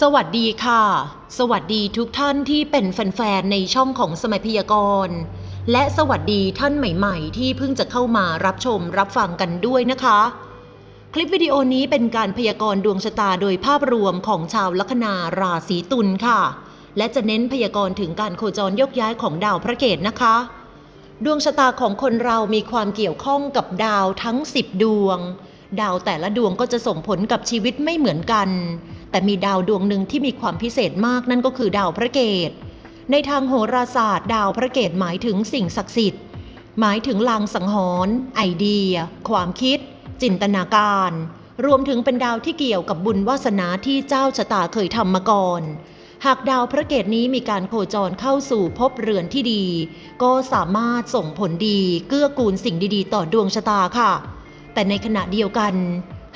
สวัสดีค่ะ สวัสดีทุกท่านที่เป็นแฟนๆในช่องของสมัยพยากรณ์ และสวัสดีท่านใหม่ๆ ที่เพิ่งจะเข้ามารับชมรับฟังกันด้วยนะคะ คลิปวิดีโอนี้เป็นการพยากรณ์ดวงชะตาโดยภาพรวมของชาวลัคนาราศีตุลค่ะ และจะเน้นพยากรณ์ถึงการโคจรยกย้ายของดาวพระเกตนะคะ ดวงชะตาของคนเรามีความเกี่ยวข้องกับดาวทั้ง 10 ดวง ดาวแต่ละดวงก็จะส่งผลกับชีวิตไม่เหมือนกัน แต่มีดาวดวงหนึ่งที่มีความพิเศษมากนั่นก็คือดาวพระเกต ในทางโหราศาสตร์ ดาวพระเกตหมายถึงสิ่งศักดิ์สิทธิ์ หมายถึงลางสังหรณ์ไอเดีย ความคิด จินตนาการ รวมถึงเป็นดาวที่เกี่ยวกับบุญวาสนาที่เจ้าชะตาเคยทำมาก่อน หากดาวพระเกตนี้มีการโคจรเข้าสู่ภพเรือนที่ดี ก็สามารถส่งผลดีเกื้อกูลสิ่งดีๆ ต่อดวงชะตาค่ะ แต่ในขณะเดียวกัน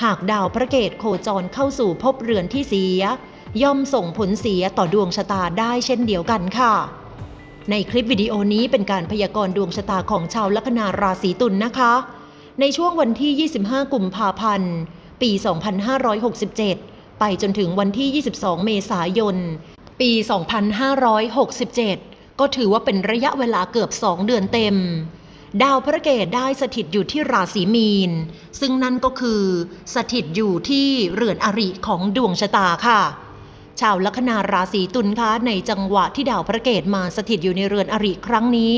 หากดาวพระเกตโคจรเข้าสู่ภพเรือนที่เสีย ย่อมส่งผลเสียต่อดวงชะตาได้เช่นเดียวกันค่ะ ในคลิปวิดีโอนี้เป็นการพยากรณ์ดวงชะตาของชาวลัคนาราศีตุลนนะคะ ในช่วงวันที่ 25 กุมภาพันธ์ ปี 2567 ไปจนถึงวันที่ 22 เมษายน ปี 2567 ก็ถือว่าเป็นระยะเวลาเกือบ 2 เดือนเต็ม ดาวพระเกตได้สถิตอยู่ที่ราศีมีน ซึ่งนั่นก็คือ สถิตอยู่ที่เรือนอริของดวงชะตาค่ะ ชาวลัคนาราศีตุลคะในจังหวะที่ดาวพระเกตมาสถิตอยู่ในเรือนอริครั้งนี้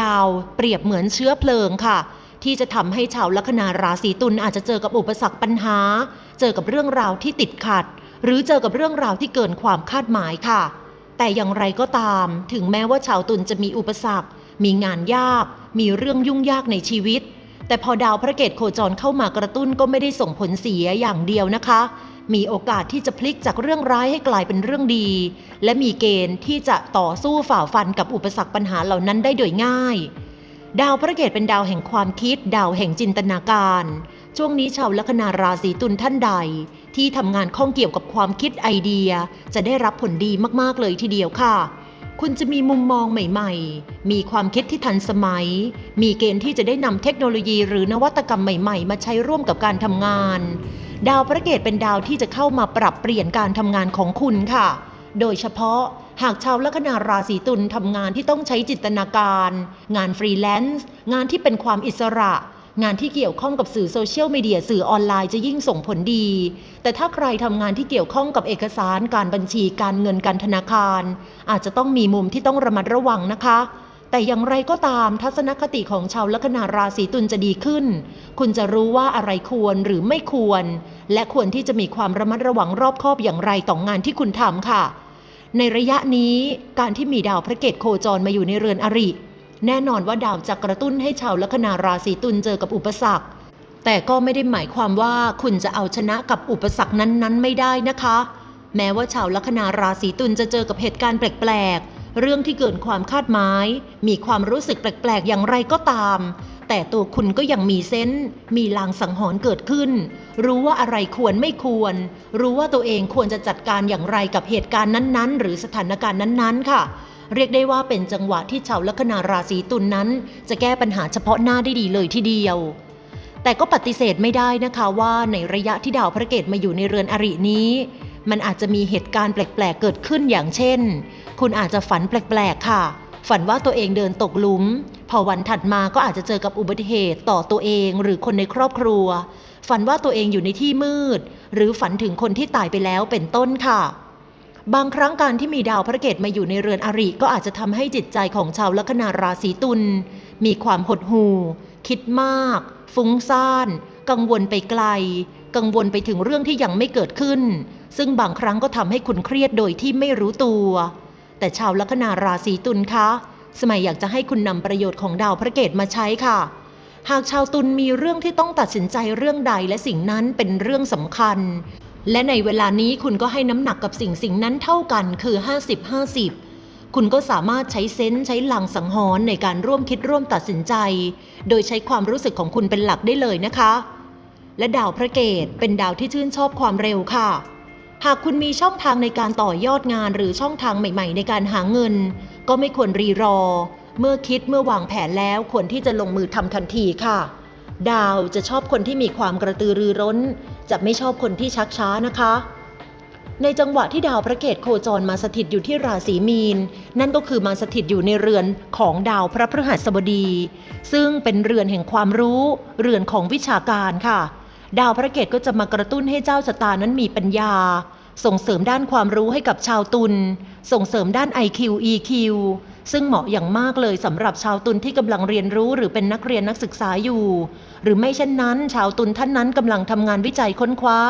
ดาวเปรียบเหมือนเชื้อเพลิงค่ะ ที่จะทำให้ชาวลัคนาราศีตุลอาจจะเจอกับอุปสรรคปัญหา เจอกับเรื่องราวที่ติดขัด หรือเจอกับเรื่องราวที่เกินความคาดหมายค่ะ แต่อย่างไรก็ตาม ถึงแม้ว่าชาวตุลจะมีอุปสรรค มีงานยาก มีเรื่องยุ่งยากในชีวิต แต่พอดาวพระเกตโคจรเข้ามากระตุ้นก็ไม่ได้ส่งผลเสียอย่างเดียวนะคะ มีโอกาสที่จะพลิกจากเรื่องร้ายให้กลายเป็นเรื่องดี และมีเกณฑ์ที่จะต่อสู้ฝ่าฟันกับอุปสรรคปัญหาเหล่านั้นได้โดยง่าย ดาวพระเกตเป็นดาวแห่งความคิด ดาวแห่งจินตนาการ ช่วงนี้ชาวลัคนาราศีตุลท่านใด ที่ทำงานข้องเกี่ยวกับความคิดไอเดีย จะได้รับผลดีมากๆเลยทีเดียวค่ะ คุณจะมีมุมมองใหม่ ๆ มีความคิดที่ทันสมัย มีเกณฑ์ที่จะได้นำเทคโนโลยีหรือนวัตกรรมใหม่ ๆ มาใช้ร่วมกับการทำงาน ดาวพระเกตเป็นดาวที่จะเข้ามาปรับเปลี่ยนการทำงานของคุณค่ะ โดยเฉพาะหากชาวลัคนาราศีตุลทำงานที่ต้องใช้จินตนาการ งานฟรีแลนซ์ งานที่เป็นความอิสระ งานที่เกี่ยวข้องกับสื่อโซเชียลมีเดียสื่อออนไลน์จะยิ่งส่งผลดี แต่ถ้าใครทำงานที่เกี่ยวข้องกับเอกสารการบัญชีการเงินการธนาคาร อาจจะต้องมีมุมที่ต้องระมัดระวังนะคะ แต่อย่างไรก็ตามทัศนคติของชาวลัคนาราศีตุลจะดีขึ้น คุณจะรู้ว่าอะไรควรหรือไม่ควร และควรที่จะมีความระมัดระวังรอบคอบอย่างไรต่องานที่คุณทำค่ะ ในระยะนี้การที่มีดาวพระเกตโคจรมาอยู่ในเรือนอริ แน่นอนว่าดาวจะกระตุ้นให้ชาวลัคนาราศีตุลเจอกับอุปสรรค แต่ก็ไม่ได้หมายความว่าคุณจะเอาชนะกับอุปสรรคนั้นๆ ไม่ได้นะคะ แม้ว่าชาวลัคนาราศีตุลจะเจอกับเหตุการณ์แปลกๆ เรื่องที่เกินความคาดหมาย มีความรู้สึกแปลกๆ อย่างไรก็ตาม แต่ตัวคุณก็ยังมีเซนส์มีลางสังหรณ์เกิดขึ้น รู้ว่าอะไรควรไม่ควร รู้ว่าตัวเองควรจะจัดการอย่างไรกับเหตุการณ์นั้นๆ หรือสถานการณ์นั้นๆ ค่ะ เรียกได้ว่าเป็นจังหวะที่ชาวลัคนาราศีตุลนนั้น จะแก้ปัญหาเฉพาะหน้าได้ดีเลยทีเดียว แต่ก็ปฏิเสธไม่ได้นะคะว่าในระยะที่ดาวพระเกตมาอยู่ในเรือนอรินี้ มันอาจจะมีเหตุการณ์แปลกๆเกิดขึ้นอย่างเช่น คุณอาจจะฝันแปลกๆค่ะ ฝันว่าตัวเองเดินตกหลุม พอวันถัดมาก็อาจจะเจอกับอุบัติเหตุต่อตัวเองหรือคนในครอบครัว ฝันว่าตัวเองอยู่ในที่มืด หรือฝันถึงคนที่ตายไปแล้วเป็นต้นค่ะ บางครั้งการที่มีดาวพระเกตมาอยู่ในเรือนอริก็อาจจะทำให้จิตใจของชาวลัคนาราศีตุลมีความหดหู่ คิดมาก ฟุ้งซ่าน กังวลไปไกล กังวลไปถึงเรื่องที่ยังไม่เกิดขึ้น ซึ่งบางครั้งก็ทำให้คุณเครียดโดยที่ไม่รู้ตัว แต่ชาวลัคนาราศีตุลคะสมัยอยากจะให้คุณนำประโยชน์ของดาวพระเกตมาใช้ค่ะ หากชาวตุลมีเรื่องที่ต้องตัดสินใจเรื่องใดและสิ่งนั้นเป็นเรื่องสำคัญ และในเวลานี้คุณก็ให้น้ำหนักกับสิ่งสิ่งนั้นเท่ากันคือ 50-50 คุณก็สามารถใช้เซนส์ใช้หลังสังหรณ์ในการร่วมคิดร่วมตัดสินใจ โดยใช้ความรู้สึกของคุณเป็นหลักได้เลยนะคะ และดาวพระเกตเป็นดาวที่ชื่นชอบความเร็วค่ะ หากคุณมีช่องทางในการต่อยอดงานหรือช่องทางใหม่ ๆ ในการหาเงิน ก็ไม่ควรรีรอ เมื่อคิดเมื่อวางแผนแล้วควรที่จะลงมือทำทันทีค่ะ ดาวจะชอบคนที่มีความกระตือรือร้น จะไม่ชอบคนที่ชักช้านะคะ ในจังหวะที่ดาวพระเกตโคจรมาสถิตอยู่ที่ราศีมีน นั่นก็คือมาสถิตอยู่ในเรือนของดาวพระพฤหัสบดี ซึ่งเป็นเรือนแห่งความรู้ เรือนของวิชาการค่ะ ดาวพระเกตก็จะมากระตุ้นให้เจ้าชะตานั้นมีปัญญา ส่งเสริมด้านความรู้ให้กับชาวตุลส่งเสริมด้าน IQ EQ ซึ่งเหมาะอย่างมากเลยสำหรับชาวตุลที่กำลังเรียนรู้หรือเป็นนักเรียนนักศึกษาอยู่ หรือไม่เช่นนั้น ชาวตุลท่านนั้นกำลังทำงานวิจัยค้นคว้า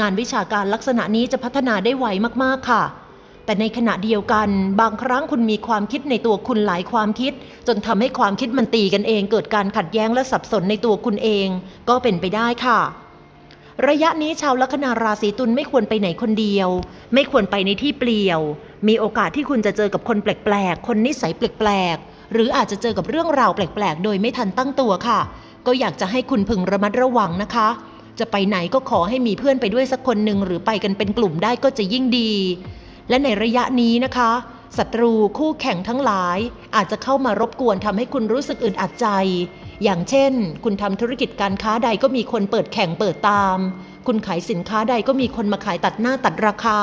งานวิชาการลักษณะนี้จะพัฒนาได้ไวมากๆค่ะ แต่ในขณะเดียวกัน บางครั้งคุณมีความคิดในตัวคุณหลายความคิด จนทำให้ความคิดมันตีกันเอง เกิดการขัดแย้งและสับสนในตัวคุณเอง ก็เป็นไปได้ค่ะ ระยะนี้ชาวลัคนาราศีตุลไม่ควรไปไหนคนเดียว ไม่ควรไปในที่เปลี่ยว มีโอกาสที่คุณจะเจอกับคนแปลกๆ คนนิสัยแปลกๆ หรืออาจจะเจอกับเรื่องราวแปลกๆ โดยไม่ทันตั้งตัวค่ะ ก็อยากจะให้คุณพึงระมัดระวังนะคะ จะไปไหนก็ขอให้มีเพื่อนไปด้วยสักคนหนึ่งหรือไปกันเป็นกลุ่มได้ก็จะยิ่งดี และในระยะนี้นะคะศัตรูคู่แข่งทั้งหลาย อาจจะเข้ามารบกวนทำให้คุณรู้สึกอึดอัดใจ อย่างเช่น คุณทำธุรกิจการค้าใดก็มีคนเปิดแข่งเปิดตาม คุณขายสินค้าใดก็มีคนมาขายตัดหน้าตัดราคา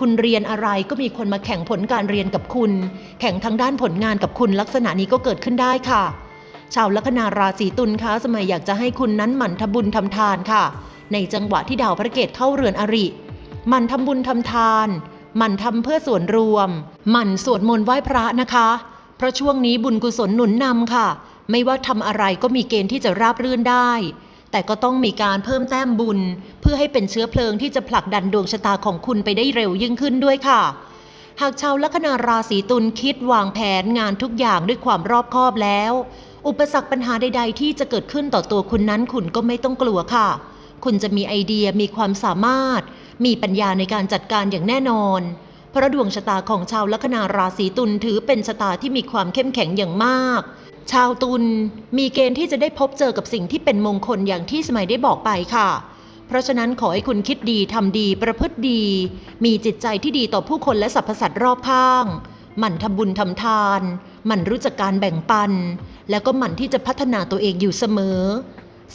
คุณเรียนอะไรก็มีคนมาแข่งผลการเรียนกับคุณ แข่งทางด้านผลงานกับคุณลักษณะนี้ก็เกิดขึ้นได้ค่ะ ชาวลัคนาราศีตุลคะสมัยอยากจะให้คุณนั้นหมั่นทบุญทำทานค่ะ ในจังหวะที่ดาวพระเกตเข้าเรือนอริหมั่นทำบุญทำทานหมั่นทำเพื่อส่วนรวมหมั่นสวดมนต์ไหว้พระนะคะ เพราะช่วงนี้บุญกุศลหนุนนำค่ะ ไม่ว่าทำอะไรก็มีเกณฑ์ที่จะราบรื่นได้ แต่ก็ต้องมีการเพิ่มแต้มบุญ เพื่อให้เป็นเชื้อเพลิงที่จะผลักดันดวงชะตาของคุณไปได้เร็วยิ่งขึ้นด้วยค่ะ หากชาวลัคนาราศีตุลคิดวางแผนงานทุกอย่างด้วยความรอบคอบแล้ว อุปสรรคปัญหาใด ๆ ที่จะเกิดขึ้นต่อตัวคุณนั้นคุณก็ไม่ต้องกลัวค่ะ คุณจะมีไอเดียมีความสามารถ มีปัญญาในการจัดการอย่างแน่นอนเพราะดวงชะตาของชาวลัคนาราศีตุลถือเป็นชะตาที่มีความเข้มแข็งอย่างมาก ชาวตุลมีเกณฑ์ที่จะได้พบเจอกับสิ่งที่เป็นมงคลอย่างที่สมัยได้บอกไปค่ะ เพราะฉะนั้นขอให้คุณคิดดีทำดีประพฤติดี มีจิตใจที่ดีต่อผู้คนและสรรพสัตว์รอบข้าง หมั่นทำบุญทำทาน หมั่นรู้จักการแบ่งปัน แล้วก็หมั่นที่จะพัฒนาตัวเองอยู่เสมอ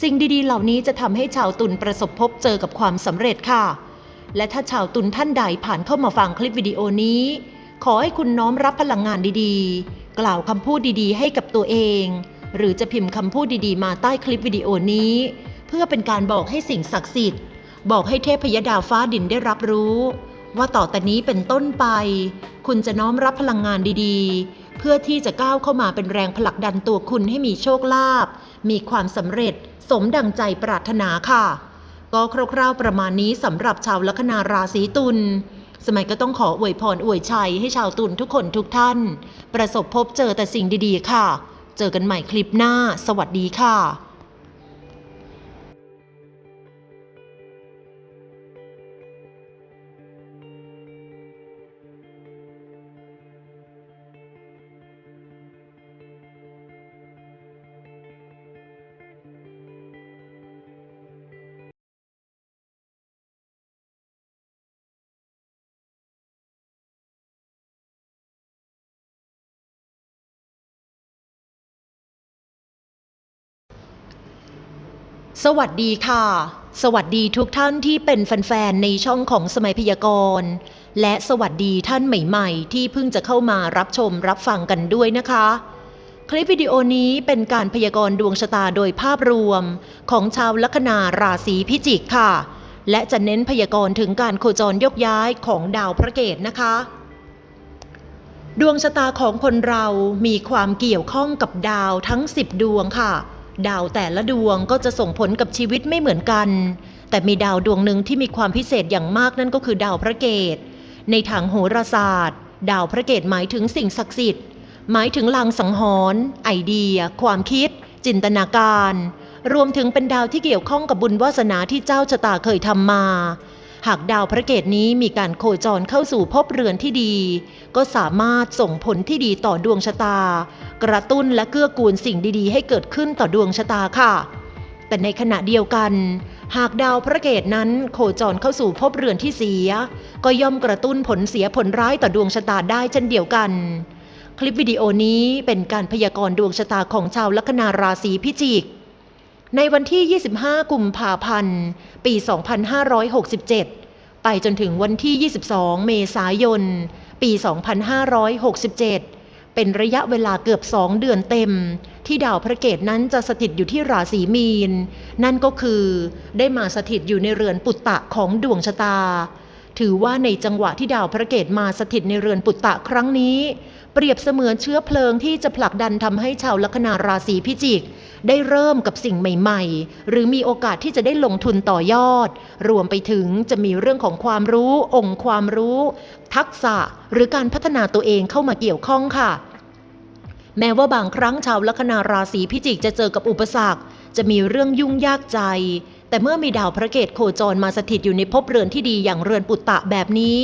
สิ่งดีๆ เหล่านี้จะทำให้ชาวตุลประสบพบเจอกับความสำเร็จค่ะ และถ้าชาวตุลท่านใดผ่านเข้ามาฟังคลิปวิดีโอนี้ ขอให้คุณน้อมรับพลังงานดีๆ กล่าวคำพูดดีๆ ให้กับตัวเอง หรือจะพิมพ์คำพูดดีๆ มาใต้คลิปวิดีโอนี้ เพื่อเป็นการบอกให้สิ่งศักดิ์สิทธิ์ บอกให้เทพยดาฟ้าดินได้รับรู้ ว่าต่อแต่นี้เป็นต้นไป คุณจะน้อมรับพลังงานดีๆ เพื่อที่จะก้าวเข้ามาเป็นแรงผลักดันตัวคุณให้มีโชคลาภมีความสำเร็จ สมดังใจปรารถนาค่ะ ก็คร่าวๆประมาณนี้สำหรับชาวลัคนาราศีตุล สมัยก็ต้องขออวยพรอวยชัยให้ชาวตุลทุกคนทุกท่าน ประสบพบเจอแต่สิ่งดีๆ ค่ะ เจอกันใหม่คลิปหน้า สวัสดีค่ะ สวัสดีค่ะ สวัสดีทุกท่านที่เป็นแฟนๆในช่องของสมัยพยากรณ์ และสวัสดีท่านใหม่ๆ ที่เพิ่งจะเข้ามารับชมรับฟังกันด้วยนะคะ คลิปวิดีโอนี้เป็นการพยากรณ์ดวงชะตาโดยภาพรวม ของชาวลัคนาราศีพิจิกค่ะ และจะเน้นพยากรณ์ถึงการโคจรยกย้ายของดาวพระเกตนะคะ ดวงชะตาของคนเรามีความเกี่ยวข้องกับดาวทั้ง 10 ดวงค่ะ ดาวแต่ละดวงก็จะส่งผลกับชีวิตไม่เหมือนกัน แต่มีดาวดวงหนึ่งที่มีความพิเศษอย่างมากนั่นก็คือดาวพระเกตในทางโหราศาสตร์ ดาวพระเกตหมายถึงสิ่งศักดิ์สิทธิ์ หมายถึงลางสังหรณ์ไอเดีย ความคิด จินตนาการ รวมถึงเป็นดาวที่เกี่ยวข้องกับบุญวาสนาที่เจ้าชะตาเคยทำมา หากดาวพระเกตนี้มีการโคจรเข้าสู่ภพเรือนที่ดี ก็สามารถส่งผลที่ดีต่อดวงชะตา กระตุ้นและเกื้อกูลสิ่งดีๆ ให้เกิดขึ้นต่อดวงชะตาค่ะ แต่ในขณะเดียวกัน หากดาวพระเกตนั้นโคจรเข้าสู่ภพเรือนที่เสีย ก็ย่อมกระตุ้นผลเสียผลร้ายต่อดวงชะตาได้เช่นเดียวกัน คลิปวิดีโอนี้เป็นการพยากรณ์ดวงชะตาของชาวลัคนาราศีพิจิก ในวันที่ 25 กุมภาพันธ์ ปี 2567 ไปจนถึงวันที่ 22 เมษายน ปี 2567 เป็นระยะเวลาเกือบ2เดือนเต็ม ที่ดาวพระเกตนั้นจะสถิตอยู่ที่ราศีมีน นั่นก็คือได้มาสถิตอยู่ในเรือนปุตตะของดวงชะตา ถือว่าในจังหวะที่ดาวพระเกตมาสถิตในเรือนปุตตะครั้งนี้ เปรียบเสมือนเชื้อเพลิงที่จะผลักดันทำให้ชาวลัคนาราศีพิจิก ได้เริ่มกับสิ่งใหม่ ๆ หรือมีโอกาสที่จะได้ลงทุนต่อยอด รวมไปถึงจะมีเรื่องของความรู้องค์ความรู้ ทักษะหรือการพัฒนาตัวเองเข้ามาเกี่ยวข้องค่ะ แม้ว่าบางครั้งชาวลัคนาราศีพิจิกจะเจอกับอุปสรรค จะมีเรื่องยุ่งยากใจ แต่เมื่อมีดาวพระเกตโคจรมาสถิตอยู่ในภพเรือนที่ดีอย่างเรือนปุตตะแบบนี้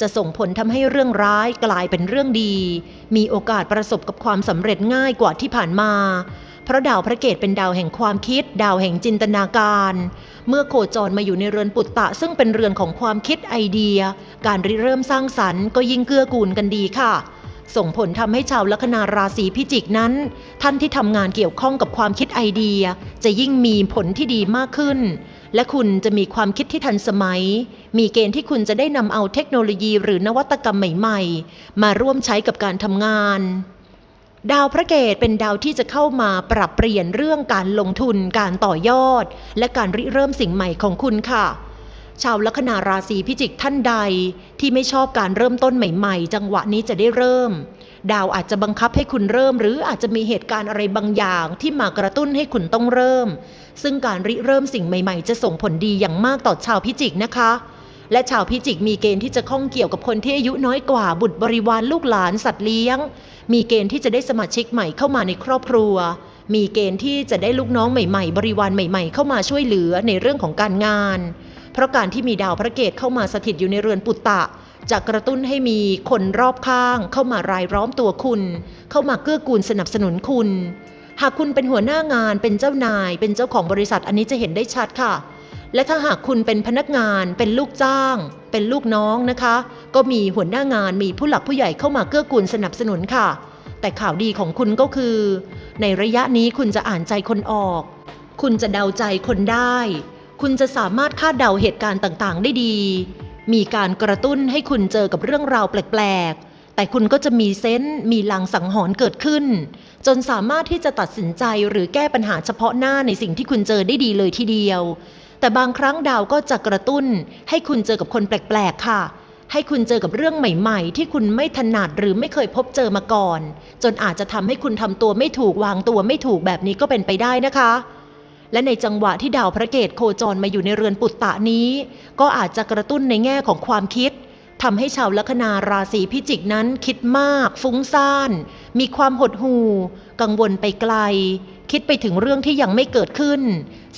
จะส่งผลทำให้เรื่องร้ายกลายเป็นเรื่องดี มีโอกาสประสบกับความสำเร็จง่ายกว่าที่ผ่านมา เพราะดาวพระเกตเป็นดาวแห่งความคิด ดาวแห่งจินตนาการ เมื่อโคจรมาอยู่ในเรือนปุตตะ ซึ่งเป็นเรือนของความคิดไอเดีย การริเริ่มสร้างสรรค์ก็ยิ่งเกื้อกูลกันดีค่ะ ส่งผลทำให้ชาวลัคนาราศีพิจิกนั้น ท่านที่ทำงานเกี่ยวข้องกับความคิดไอเดีย จะยิ่งมีผลที่ดีมากขึ้น และคุณจะมีความคิดที่ทันสมัย มีเกณฑ์ที่คุณจะได้นำเอาเทคโนโลยีหรือนวัตกรรมใหม่ ๆ มาร่วมใช้กับการทำงานดาวพระเกตเป็นดาวที่จะเข้ามาปรับเปลี่ยนเรื่องการลงทุน การต่อยอด และการริเริ่มสิ่งใหม่ของคุณค่ะ ชาวลัคนาราศีพิจิกท่านใด ที่ไม่ชอบการเริ่มต้นใหม่ๆ จังหวะนี้จะได้เริ่ม ดาวอาจจะบังคับให้คุณเริ่ม หรืออาจจะมีเหตุการณ์อะไรบางอย่างที่มากระตุ้นให้คุณต้องเริ่ม ซึ่งการริเริ่มสิ่งใหม่ๆ จะส่งผลดีอย่างมากต่อชาวพิจิกนะคะ และชาวพิจิกมีเกณฑ์ที่จะข้องเกี่ยวกับคนที่อายุน้อยกว่าบุตรบริวารลูกหลานสัตว์เลี้ยง มีเกณฑ์ที่จะได้สมาชิกใหม่เข้ามาในครอบครัวมีเกณฑ์ที่จะได้ลูกน้องใหม่ ๆ บริวารใหม่ ๆ เข้ามาช่วยเหลือในเรื่องของการงาน เพราะการที่มีดาวพระเกตเข้ามาสถิตอยู่ในเรือนปุตตะ จะกระตุ้นให้มีคนรอบข้าง เข้ามารายล้อมตัวคุณ เข้ามาเกื้อกูลสนับสนุนคุณ หากคุณเป็นหัวหน้างานเป็นเจ้านาย เป็นเจ้าของบริษัทอันนี้จะเห็นได้ชัดค่ะ และถ้าหากคุณเป็นพนักงาน เป็นลูกจ้าง เป็นลูกน้องนะคะ ก็มีหัวหน้างานมีผู้หลักผู้ใหญ่เข้ามาเกื้อกูลสนับสนุนค่ะ แต่ข่าวดีของคุณก็คือ ในระยะนี้คุณจะอ่านใจคนออก คุณจะเดาใจคนได้ คุณจะสามารถคาดเดาเหตุการณ์ต่างๆ ได้ดี มีการกระตุ้นให้คุณเจอกับเรื่องราวแปลกๆ แต่คุณก็จะมีเซนส์มีลังสังหรณ์เกิดขึ้น จนสามารถที่จะตัดสินใจหรือแก้ปัญหาเฉพาะหน้าในสิ่งที่คุณเจอได้ดีเลยทีเดียว แต่บางครั้งดาวก็จะกระตุ้น ให้คุณเจอกับคนแปลกๆ ค่ะให้คุณเจอกับเรื่องใหม่ๆ ที่คุณไม่ถนัดหรือไม่เคยพบเจอมาก่อน จนอาจจะทำให้คุณทำตัวไม่ถูกวางตัวไม่ถูกแบบนี้ก็เป็นไปได้นะคะ และในจังหวะที่ดาวพระเกตโคจรมาอยู่ในเรือนปุตตะนี้ ก็อาจจะกระตุ้นในแง่ของความคิดทำให้ชาวลัคนาราศีพิจิกนั้นคิดมาก ฟุ้งซ่าน มีความหดหู่ กังวลไปไกล คิดไปถึงเรื่องที่ยังไม่เกิดขึ้น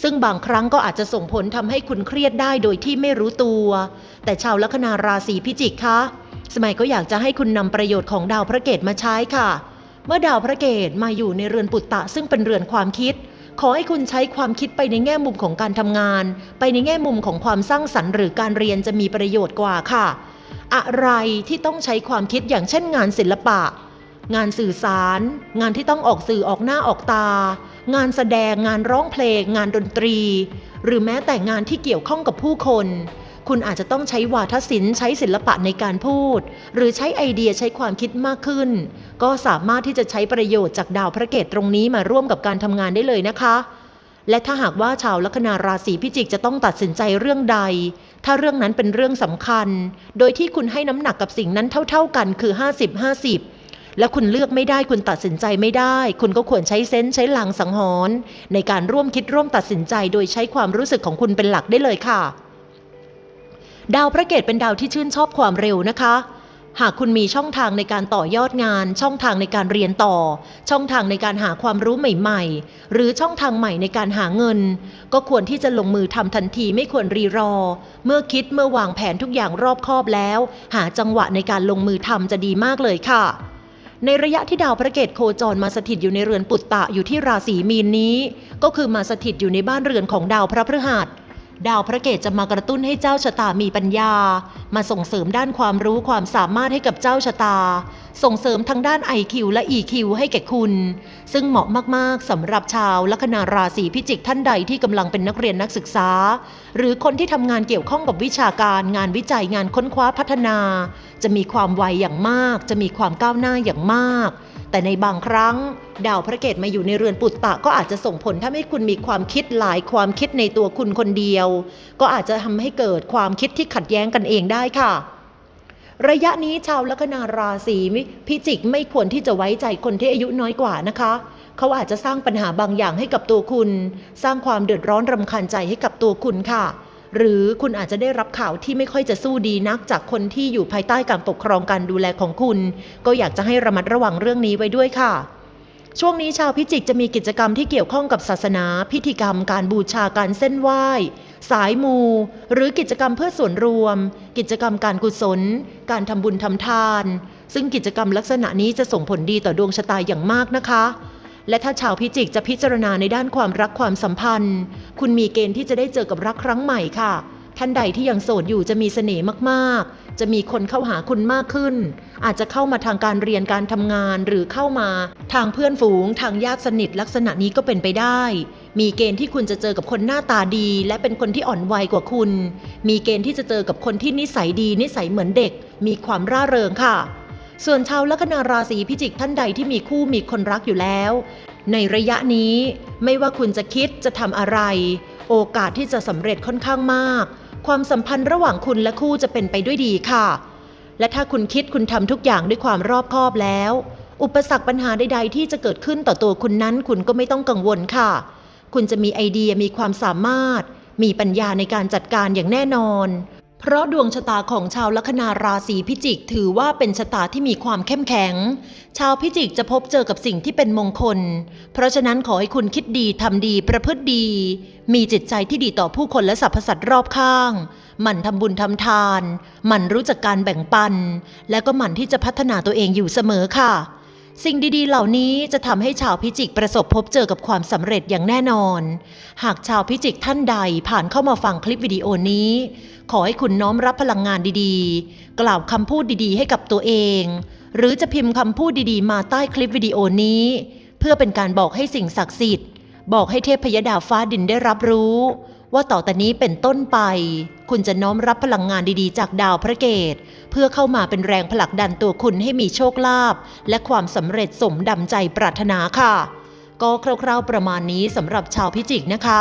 ซึ่งบางครั้งก็อาจจะส่งผลทำให้คุณเครียดได้โดยที่ไม่รู้ตัว แต่ชาวลัคนาราศีพิจิกคะสมัยก็อยากจะให้คุณนำประโยชน์ของดาวพระเกตมาใช้ค่ะ เมื่อดาวพระเกตมาอยู่ในเรือนปุตตะซึ่งเป็นเรือนความคิด ขอให้คุณใช้ความคิดไปในแง่มุมของการทำงาน ไปในแง่มุมของความสร้างสรรค์หรือการเรียนจะมีประโยชน์กว่าค่ะ อะไรที่ต้องใช้ความคิดอย่างเช่นงานศิลปะ งานสื่อสาร งานที่ต้องออกสื่อออกหน้าออกตา งานแสดงงานร้องเพลง งานดนตรี หรือแม้แต่งานที่เกี่ยวข้องกับผู้คน คุณอาจจะต้องใช้วาทศิลป์ใช้ศิลปะในการพูด หรือใช้ไอเดียใช้ความคิดมากขึ้น ก็สามารถที่จะใช้ประโยชน์จากดาวพระเกตตรงนี้มาร่วมกับการทำงานได้เลยนะคะ และถ้าหากว่าชาวลัคนาราศีพิจิกจะต้องตัดสินใจเรื่องใด ถ้าเรื่องนั้นเป็นเรื่องสำคัญ โดยที่คุณให้น้ำหนักกับสิ่งนั้นเท่า ๆกันคือ 50-50และคุณเลือกไม่ได้คุณตัดสินใจไม่ได้ คุณก็ควรใช้เซนส์ใช้หลางสังหรณ์ในการร่วมคิดร่วมตัดสินใจโดยใช้ความรู้สึกของคุณเป็นหลักได้เลยค่ะ ดาวพระเกตเป็นดาวที่ชื่นชอบความเร็วนะคะ หากคุณมีช่องทางในการต่อยอดงาน ช่องทางในการเรียนต่อ ช่องทางในการหาความรู้ใหม่ ๆ หรือช่องทางใหม่ในการหาเงิน ก็ควรที่จะลงมือทำทันทีไม่ควรรีรอ เมื่อคิดเมื่อวางแผนทุกอย่างรอบคอบแล้ว หาจังหวะในการลงมือทำจะดีมากเลยค่ะในระยะที่ดาวพระเกตโคจรมาสถิตอยู่ในเรือนปุตตะอยู่ที่ราศีมีนนี้ ก็คือมาสถิตอยู่ในบ้านเรือนของดาวพระพฤหัส ดาวพระเกตจะมากระตุ้นให้เจ้าชะตามีปัญญา มาส่งเสริมด้านความรู้ความสามารถให้กับเจ้าชะตา ส่งเสริมทางด้าน IQ และ EQ ให้แก่คุณ ซึ่งเหมาะมากๆสำหรับชาวลัคนาราศีพิจิกท่านใดที่กำลังเป็นนักเรียนนักศึกษาหรือคนที่ทำงานเกี่ยวข้องกับวิชาการ งานวิจัยงานค้นคว้าพัฒนา จะมีความไวอย่างมาก จะมีความก้าวหน้าอย่างมาก แต่ในบางครั้ง ดาวพระเกตมาอยู่ในเรือนปุตตะก็อาจจะส่งผลทำให้คุณมีความคิดหลายความคิดในตัวคุณคนเดียว ก็อาจจะทำให้เกิดความคิดที่ขัดแย้งกันเองได้ค่ะระยะนี้ชาวลัคนาราศีพิจิกไม่ควรที่จะไว้ใจคนที่อายุน้อยกว่านะคะ เขาอาจจะสร้างปัญหาบางอย่างให้กับตัวคุณ สร้างความเดือดร้อนรำคาญใจให้กับตัวคุณค่ะ หรือคุณอาจจะได้รับข่าวที่ไม่ค่อยจะสู้ดีนักจากคนที่อยู่ภายใต้การปกครองการดูแลของคุณ ก็อยากจะให้ระมัดระวังเรื่องนี้ไว้ด้วยค่ะช่วงนี้ชาวพิจิกจะมีกิจกรรมที่เกี่ยวข้องกับศาสนา พิธีกรรม การบูชาการเส้นไหว้ สายมู หรือกิจกรรมเพื่อส่วนรวม กิจกรรมการกุศล การทำบุญทำทาน ซึ่งกิจกรรมลักษณะนี้จะส่งผลดีต่อดวงชะตาอย่างมากนะคะ และถ้าชาวพิจิกจะพิจารณาในด้านความรักความสัมพันธ์ คุณมีเกณฑ์ที่จะได้เจอกับรักครั้งใหม่ค่ะ ท่านใดที่ยังโสดอยู่จะมีเสน่ห์มากๆ จะมีคนเข้าหาคุณมากขึ้น อาจจะเข้ามาทางการเรียนการทำงานหรือเข้ามาทางเพื่อนฝูง ทางญาติสนิทลักษณะนี้ก็เป็นไปได้ มีเกณฑ์ที่คุณจะเจอกับคนหน้าตาดี และเป็นคนที่อ่อนวัยกว่าคุณ มีเกณฑ์ที่จะเจอกับคนที่นิสัยดี นิสัยเหมือนเด็ก มีความร่าเริงค่ะ ส่วนชาวลัคนาราศีพิจิกท่านใดที่มีคู่มีคนรักอยู่แล้ว ในระยะนี้ไม่ว่าคุณจะคิดจะทำอะไร โอกาสที่จะสำเร็จค่อนข้างมาก ความสัมพันธ์ระหว่างคุณและคู่จะเป็นไปด้วยดีค่ะ และถ้าคุณคิดคุณทำทุกอย่างด้วยความรอบคอบแล้ว อุปสรรคปัญหาใด ๆ ที่จะเกิดขึ้นต่อตัวคุณนั้น คุณก็ไม่ต้องกังวลค่ะ คุณจะมีไอเดียมีความสามารถ มีปัญญาในการจัดการอย่างแน่นอน เพราะดวงชะตาของชาวลัคนาราศีพิจิกถือว่าเป็นชะตาที่มีความเข้มแข็ง ชาวพิจิกจะพบเจอกับสิ่งที่เป็นมงคล เพราะฉะนั้นขอให้คุณคิดดีทำดีประพฤติดี มีจิตใจที่ดีต่อผู้คนและสรรพสัตว์รอบข้าง หมั่นทำบุญทำทาน หมั่นรู้จักการแบ่งปัน และก็หมั่นที่จะพัฒนาตัวเองอยู่เสมอค่ะ สิ่งดีๆ เหล่านี้จะทำให้ชาวพิจิกประสบพบเจอกับความสำเร็จอย่างแน่นอน หากชาวพิจิกท่านใดผ่านเข้ามาฟังคลิปวิดีโอนี้ ขอให้คุณน้อมรับพลังงานดีๆ กล่าวคำพูดดีๆ ให้กับตัวเอง หรือจะพิมพ์คำพูดดีๆ มาใต้คลิปวิดีโอนี้ เพื่อเป็นการบอกให้สิ่งศักดิ์สิทธิ์ บอกให้เทพยดาฟ้าดินได้รับรู้ ว่าต่อแต่นี้เป็นต้นไป คุณจะน้อมรับพลังงานดีๆ จากดาวพระเกตเพื่อเข้ามาเป็นแรงผลักดันตัวคุณให้มีโชคลาภและความสำเร็จสมดังใจปรารถนาค่ะ ก็คร่าวๆประมาณนี้สำหรับชาวพิจิกนะคะ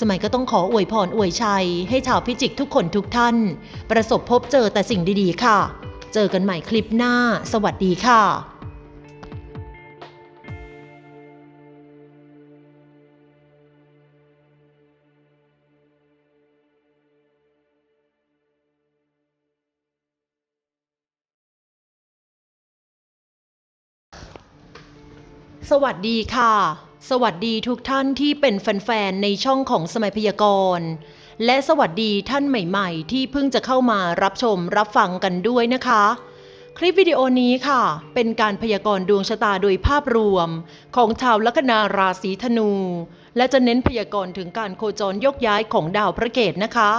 สมัยก็ต้องขออวยพรอวยชัย ให้ชาวพิจิกทุกคนทุกท่าน ประสบพบเจอแต่สิ่งดีๆ ค่ะ เจอกันใหม่คลิปหน้า สวัสดีค่ะสวัสดีค่ะ สวัสดีทุกท่านที่เป็นแฟนๆในช่องของสมัยพยากรณ์และสวัสดีท่านใหม่ๆ ที่เพิ่งจะเข้ามารับชมรับฟังกันด้วยนะคะ คลิปวิดีโอนี้ค่ะ เป็นการพยากรณ์ดวงชะตาโดยภาพรวม ของชาวลัคนาราศีธนู และจะเน้นพยากรณ์ถึงการโคจรยกย้ายของดาวพระเกตนะคะ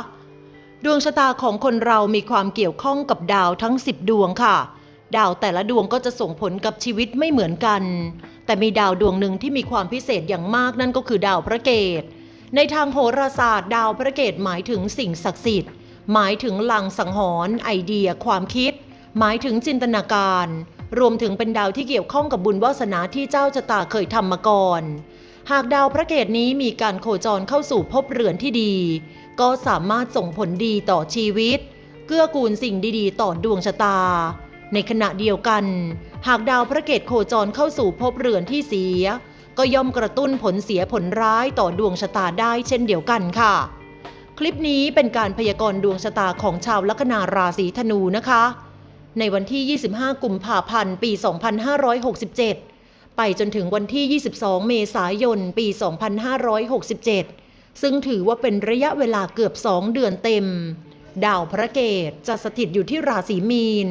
ดวงชะตาของคนเรามีความเกี่ยวข้องกับดาวทั้ง 10 ดวงค่ะ ดาวแต่ละดวงก็จะส่งผลกับชีวิตไม่เหมือนกัน แต่มีดาวดวงหนึ่งที่มีความพิเศษอย่างมากนั่นก็คือดาวพระเกตในทางโหราศาสตร์ ดาวพระเกตหมายถึงสิ่งศักดิ์สิทธิ์ หมายถึงลังสังหรณ์ไอเดีย ความคิด หมายถึงจินตนาการ รวมถึงเป็นดาวที่เกี่ยวข้องกับบุญวาสนาที่เจ้าชะตาเคยทำมาก่อน หากดาวพระเกตนี้มีการโคจรเข้าสู่ภพเรือนที่ดี ก็สามารถส่งผลดีต่อชีวิต เกื้อกูลสิ่งดีๆ ต่อดวงชะตา ในขณะเดียวกัน หากดาวพระเกตโคจรเข้าสู่ภพเรือนที่เสีย ก็ย่อมกระตุ้นผลเสียผลร้ายต่อดวงชะตาได้เช่นเดียวกันค่ะ คลิปนี้เป็นการพยากรณ์ดวงชะตาของชาวลัคนาราศีธนูนะคะ ในวันที่ 25 กุมภาพันธ์ ปี 2567 ไปจนถึงวันที่ 22 เมษายน ปี 2567 ซึ่งถือว่าเป็นระยะเวลาเกือบ 2 เดือนเต็ม ดาวพระเกตจะสถิตอยู่ที่ราศีมีน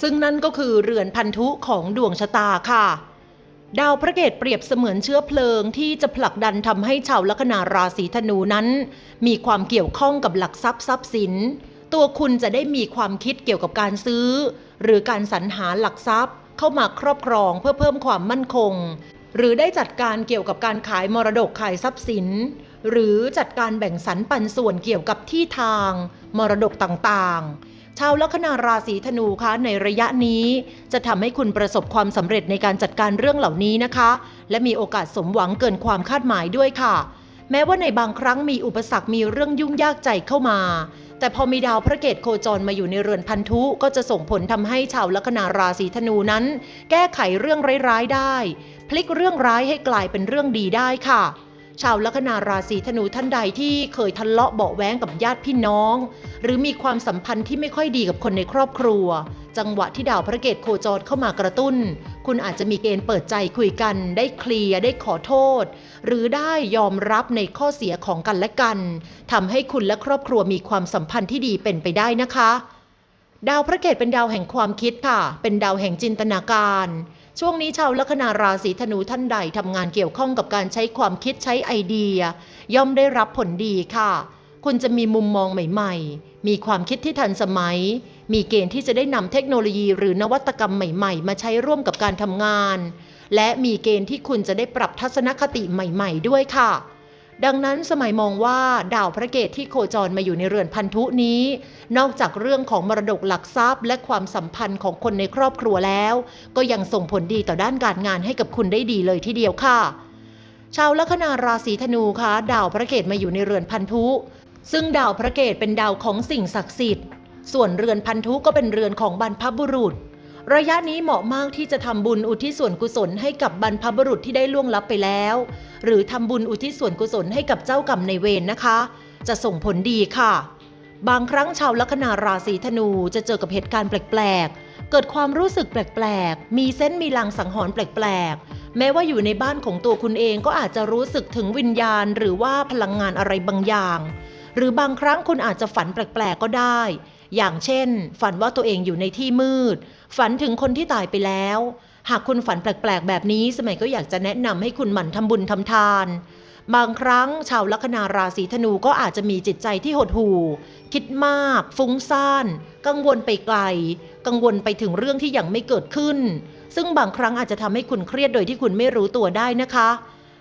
ซึ่งนั่นก็คือเรือนพันธุของดวงชะตาค่ะ ดาวพระเกตเปรียบเสมือนเชื้อเพลิงที่จะผลักดันทำให้ชาวลัคนาราศีธนูนั้น มีความเกี่ยวข้องกับหลักทรัพย์ทรัพย์สิน ตัวคุณจะได้มีความคิดเกี่ยวกับการซื้อ หรือการสรรหาหลักทรัพย์ เข้ามาครอบครองเพื่อเพิ่มความมั่นคง หรือได้จัดการเกี่ยวกับการขายมรดกขายทรัพย์สิน หรือจัดการแบ่งสรรปันส่วนเกี่ยวกับที่ทาง มรดกต่างๆ ชาวลัคนาราศีธนูคะในระยะนี้ จะทำให้คุณประสบความสำเร็จในการจัดการเรื่องเหล่านี้นะคะ และมีโอกาสสมหวังเกินความคาดหมายด้วยค่ะ แม้ว่าในบางครั้งมีอุปสรรคมีเรื่องยุ่งยากใจเข้ามา แต่พอมีดาวพระเกตโคจรมาอยู่ในเรือนพันธุก็จะส่งผลทำให้ชาวลัคนาราศีธนูนั้น แก้ไขเรื่องร้ายๆได้ พลิกเรื่องร้ายให้กลายเป็นเรื่องดีได้ค่ะ ชาวลัคนาราศีธนูท่านใดที่เคยทะเลาะเบาแว้งกับญาติพี่น้อง หรือมีความสัมพันธ์ที่ไม่ค่อยดีกับคนในครอบครัว จังหวะที่ดาวพระเกตโคจรเข้ามากระตุ้น คุณอาจจะมีเกณฑ์เปิดใจคุยกัน ได้เคลียร์ได้ขอโทษ หรือได้ยอมรับในข้อเสียของกันและกันทำให้คุณและครอบครัวมีความสัมพันธ์ที่ดีเป็นไปได้นะคะ ดาวพระเกตเป็นดาวแห่งความคิดค่ะ เป็นดาวแห่งจินตนาการ ช่วงนี้ชาวลัคนาราศีธนูท่านใดทำงานเกี่ยวข้องกับการใช้ความคิดใช้ไอเดีย ย่อมได้รับผลดีค่ะ คุณจะมีมุมมองใหม่ ๆ มีความคิดที่ทันสมัย มีเกณฑ์ที่จะได้นำเทคโนโลยีหรือนวัตกรรมใหม่ ๆ มาใช้ร่วมกับการทำงาน และมีเกณฑ์ที่คุณจะได้ปรับทัศนคติใหม่ ๆ ด้วยค่ะ ดังนั้นสมัยมองว่าดาวพระเกตที่โคจรมาอยู่ในเรือนพันธุนี้ นอกจากเรื่องของมรดกหลักทรัพย์ และความสัมพันธ์ของคนในครอบครัวแล้ว ก็ยังส่งผลดีต่อด้านการงานให้กับคุณได้ดีเลยทีเดียวค่ะ ชาวลัคนาราศีธนูคะดาวพระเกตมาอยู่ในเรือนพันธุ ซึ่งดาวพระเกตเป็นดาวของสิ่งศักดิ์สิทธิ์ ส่วนเรือนพันธุก็เป็นเรือนของบรรพบุรุษ ระยะนี้เหมาะมากที่จะทำบุญอุทิศส่วนกุศลให้กับบรรพบุรุษที่ได้ล่วงลับไปแล้ว หรือทำบุญอุทิศส่วนกุศลให้กับเจ้ากรรมในเวรนะคะ จะส่งผลดีค่ะ บางครั้งชาวลัคนาราศีธนูจะเจอกับเหตุการณ์แปลกๆ เกิดความรู้สึกแปลกๆ มีเส้นมีลางสังหรณ์แปลกๆ แม้ว่าอยู่ในบ้านของตัวคุณเองก็อาจจะรู้สึกถึงวิญญาณ หรือว่าพลังงานอะไรบางอย่าง หรือบางครั้งคุณอาจจะฝันแปลกๆก็ได้ อย่างเช่น ฝันว่าตัวเองอยู่ในที่มืด ฝันถึงคนที่ตายไปแล้ว หากคุณฝันแปลกๆ แบบนี้สมัยก็อยากจะแนะนำให้คุณหมั่นทำบุญทำทาน บางครั้งชาวลัคนาราศีธนูก็อาจจะมีจิตใจที่หดหู่ คิดมาก ฟุ้งซ่าน กังวลไปไกล กังวลไปถึงเรื่องที่ยังไม่เกิดขึ้น ซึ่งบางครั้งอาจจะทำให้คุณเครียดโดยที่คุณไม่รู้ตัวได้นะคะ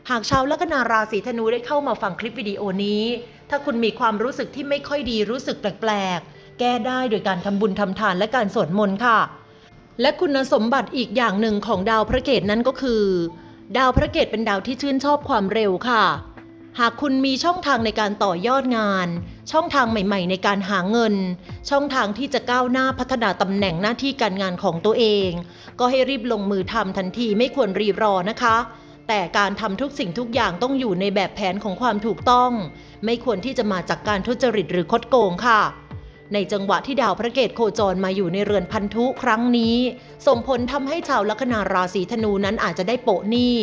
หากชาวลัคนาราศีธนูได้เข้ามาฟังคลิปวิดีโอนี้ ถ้าคุณมีความรู้สึกที่ไม่ค่อยดีรู้สึกแปลกๆ แก้ได้โดยการทำบุญทำทานและการสวดมนต์ค่ะ และคุณสมบัติอีกอย่างหนึ่งของดาวพระเกตนั้นก็คือ ดาวพระเกตเป็นดาวที่ชื่นชอบความเร็วค่ะ หากคุณมีช่องทางในการต่อยอดงาน ช่องทางใหม่ ๆ ในการหาเงิน ช่องทางที่จะก้าวหน้าพัฒนาตำแหน่งหน้าที่การงานของตัวเอง ก็ให้รีบลงมือทำทันทีไม่ควรรีรอนะคะแต่การทำทุกสิ่งทุกอย่างต้องอยู่ในแบบแผนของความถูกต้อง ไม่ควรที่จะมาจากการทุจริตหรือคดโกงค่ะ ในจังหวะที่ดาวพระเกตโคจรมาอยู่ในเรือนพันธุครั้งนี้ ส่งผลทำให้ชาวลัคนาราศีธนูนั้นอาจจะได้โปะหนี้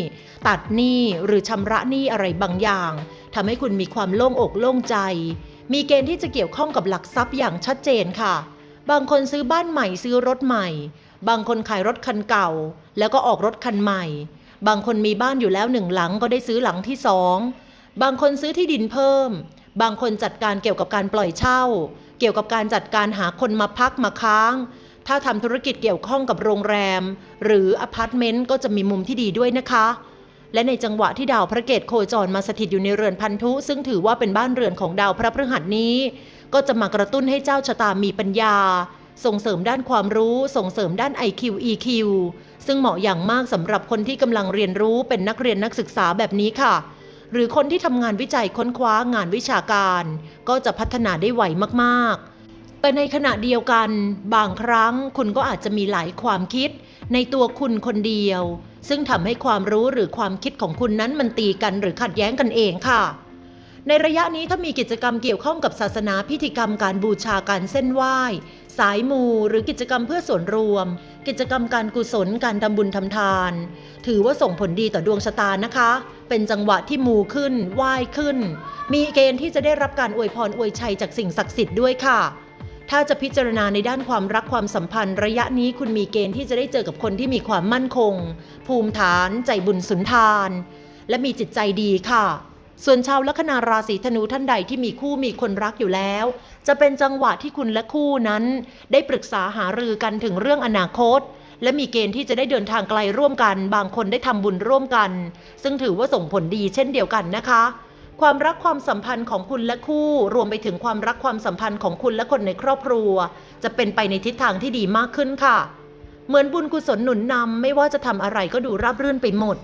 ตัดหนี้หรือชำระหนี้อะไรบางอย่างทำให้คุณมีความโล่งอกโล่งใจ มีเกณฑ์ที่จะเกี่ยวข้องกับหลักทรัพย์อย่างชัดเจนค่ะ บางคนซื้อบ้านใหม่ซื้อรถใหม่ บางคนขายรถคันเก่า แล้วก็ออกรถคันใหม่ บางคนมีบ้านอยู่แล้วหนึ่งหลังก็ได้ซื้อหลังที่สองบางคนซื้อที่ดินเพิ่ม บางคนจัดการเกี่ยวกับการปล่อยเช่า เกี่ยวกับการจัดการหาคนมาพักมาค้าง ถ้าทำธุรกิจเกี่ยวข้องกับโรงแรม หรืออพาร์ตเมนต์ก็จะมีมุมที่ดีด้วยนะคะ และในจังหวะที่ดาวพระเกตโคจรมาสถิตอยู่ในเรือนพันธุ ซึ่งถือว่าเป็นบ้านเรือนของดาวพระพฤหัสนี้ ก็จะมากระตุ้นให้เจ้าชะตามีปัญญา ส่งเสริมด้านความรู้ส่งเสริมด้าน IQ EQ ซึ่งเหมาะอย่างมากสำหรับคนที่กำลังเรียนรู้เป็นนักเรียนนักศึกษาแบบนี้ค่ะ หรือคนที่ทำงานวิจัยค้นคว้างานวิชาการ ก็จะพัฒนาได้ไวมากๆ แต่ในขณะเดียวกัน บางครั้งคุณก็อาจจะมีหลายความคิด ในตัวคุณคนเดียว ซึ่งทำให้ความรู้หรือความคิดของคุณนั้นมันตีกันหรือขัดแย้งกันเองค่ะ ในระยะนี้ถ้ามีกิจกรรมเกี่ยวข้องกับศาสนาพิธีกรรมการบูชาการเส้นไหว้ สายมูหรือกิจกรรมเพื่อส่วนรวม กิจกรรมการกุศลการทำบุญทำทาน ถือว่าส่งผลดีต่อดวงชะตานะคะ เป็นจังหวะที่มูขึ้นไหว้ขึ้น มีเกณฑ์ที่จะได้รับการอวยพรอวยชัยจากสิ่งศักดิ์สิทธิ์ด้วยค่ะ ถ้าจะพิจารณาในด้านความรักความสัมพันธ์ ระยะนี้คุณมีเกณฑ์ที่จะได้เจอกับคนที่มีความมั่นคง ภูมิฐาน ใจบุญสุนทาน และมีจิตใจดีค่ะส่วนชาวลัคนาราศีธนูท่านใดที่มีคู่มีคนรักอยู่แล้ว จะเป็นจังหวะที่คุณและคู่นั้น ได้ปรึกษาหารือกันถึงเรื่องอนาคต และมีเกณฑ์ที่จะได้เดินทางไกลร่วมกัน บางคนได้ทำบุญร่วมกัน ซึ่งถือว่าส่งผลดีเช่นเดียวกันนะคะ ความรักความสัมพันธ์ของคุณและคู่ รวมไปถึงความรักความสัมพันธ์ของคุณและคนในครอบครัว จะเป็นไปในทิศทางที่ดีมากขึ้นค่ะ เหมือนบุญกุศลหนุนนำไม่ว่าจะทำอะไรก็ดูราบรื่นไปหมด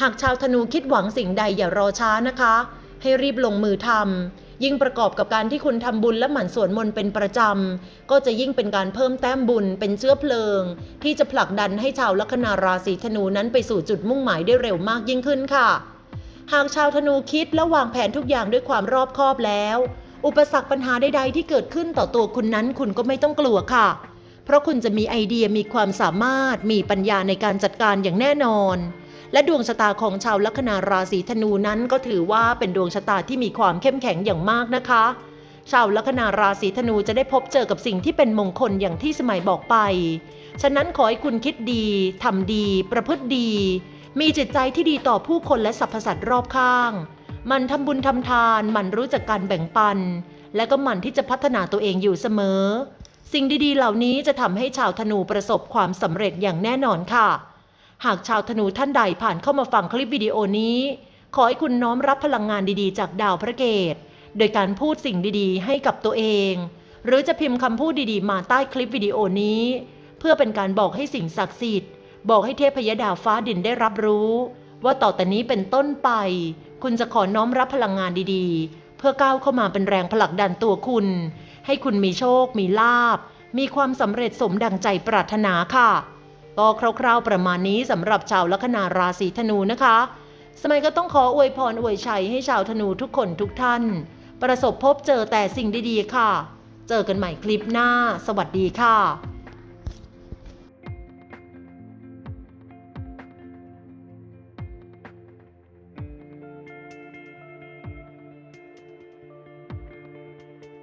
หากชาวธนูคิดหวังสิ่งใดอย่ารอช้านะคะ ให้รีบลงมือทำ ยิ่งประกอบกับการที่คุณทำบุญและหมั่นสวดมนต์เป็นประจำ ก็จะยิ่งเป็นการเพิ่มแต้มบุญเป็นเชื้อเพลิง ที่จะผลักดันให้ชาวลัคนาราศีธนูนั้นไปสู่จุดมุ่งหมายได้เร็วมากยิ่งขึ้นค่ะ หากชาวธนูคิดและวางแผนทุกอย่างด้วยความรอบคอบแล้ว อุปสรรคปัญหาใดๆ ที่เกิดขึ้นต่อตัวคุณนั้นคุณก็ไม่ต้องกลัวค่ะ เพราะคุณจะมีไอเดียมีความสามารถมีปัญญาในการจัดการอย่างแน่นอน และดวงชะตาของชาวลัคนาราศีธนูนั้นก็ถือว่าเป็นดวงชะตาที่มีความเข้มแข็งอย่างมากนะคะ ชาวลัคนาราศีธนูจะได้พบเจอกับสิ่งที่เป็นมงคลอย่างที่สมัยบอกไป ฉะนั้นขอให้คุณคิดดีทำดี ประพฤติดี มีจิตใจที่ดีต่อผู้คนและสรรพสัตว์รอบข้าง มันทำบุญทำทาน มันรู้จักการแบ่งปัน และก็มันที่จะพัฒนาตัวเองอยู่เสมอ สิ่งดีๆ เหล่านี้จะทำให้ชาวธนูประสบความสำเร็จอย่างแน่นอนค่ะ หากชาวธนูท่านใดผ่านเข้ามาฟังคลิปวิดีโอนี้ ขอให้คุณน้อมรับพลังงานดีๆ จากดาวพระเกตโดยการพูดสิ่งดีๆ ให้กับตัวเอง หรือจะพิมพ์คำพูดดีๆ มาใต้คลิปวิดีโอนี้ เพื่อเป็นการบอกให้สิ่งศักดิ์สิทธิ์ บอกให้เทพยดาฟ้าดินได้รับรู้ ว่าต่อแต่นี้เป็นต้นไป คุณจะขอน้อมรับพลังงานดีๆ เพื่อก้าวเข้ามาเป็นแรงผลักดันตัวคุณ ให้คุณมีโชค มีลาบมีความสำเร็จสมดังใจปรารถนาค่ะ ก็คร่าวๆประมาณนี้สำหรับชาวลัคนาราศีธนูนะคะ สมัยก็ต้องขออวยพรอวยชัยให้ชาวธนูทุกคนทุกท่าน ประสบพบเจอแต่สิ่งดีๆค่ะ เจอกันใหม่คลิปหน้า สวัสดีค่ะ